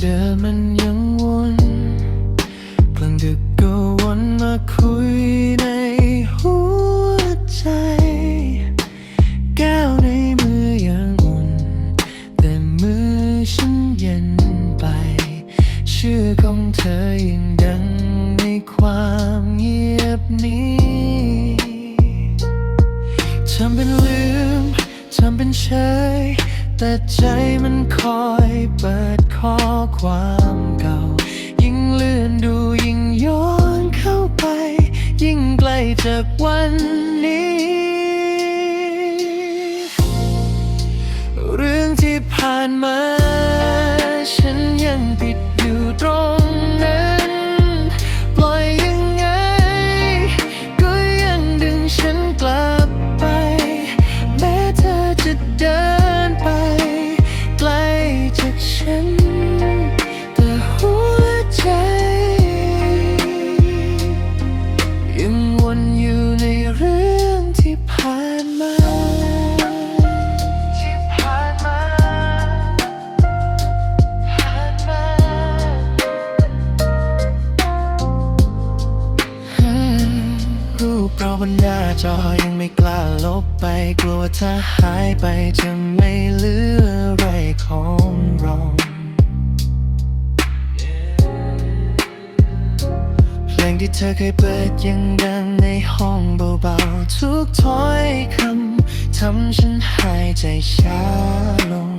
เดิมมันยังวนกลางดึกก็วนมาคุยในหัวใจ แก้วในมือยังอุ่น แต่มือฉันเย็นไป ชื่อของเธอยังดังในความเงียบนี้ทำเป็นลืม ทำเป็นเฉย แต่ใจมันคอยเปิดข้อความเก่า ยิ่งเลื่อนดูยิ่งย้อนเข้าไป ยิ่งไกลจากวันนี้ เรื่องที่ผ่านมา ฉันยังติดอยู่ตรงนั้นปล่อยยังไงก็ยังดึงฉันกลับไปแม้เธอจะเดิน ฉัน แต่หัวใจ ยังวนอยู่ในเรื่องที่ผ่านมาที่ผ่านมา ผ่านมา รูปเราบนหน้าจอยังไม่กล้าลบไป กลัวถ้าหายไปจะไม่ ลงที่เธอเคยเปิดยังดังในห้องเบาๆ ทุกถ้อยคำทำฉันหายใจช้าลง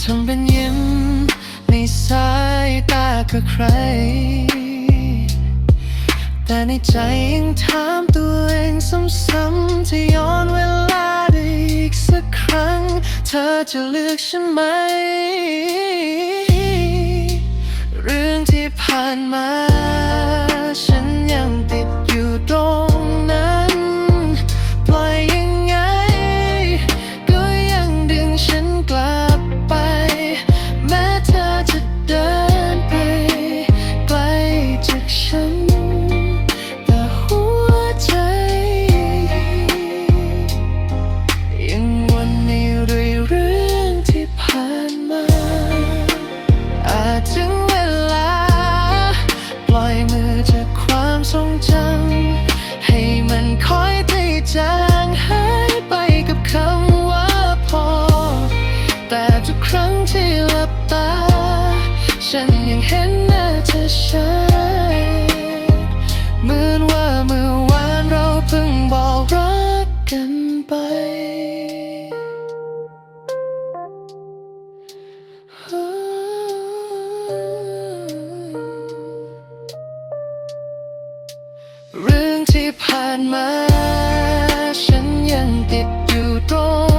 ทำเป็นยิ้มในสายตากับใคร แต่ในใจยังถามตัวเองซ้ำๆจะย้อนเวลาได้อีกสักครั้ง เธอจะเลือกฉันไหม ผ่านมา ฉันยังติดอยู่ตรง ฉันยังเห็นหน้าเธอชัดเหมือนว่าเมื่อวานเราเพิ่งบอกรักกันไป เรื่องที่ผ่านมา ฉันยังติดอยู่ตรง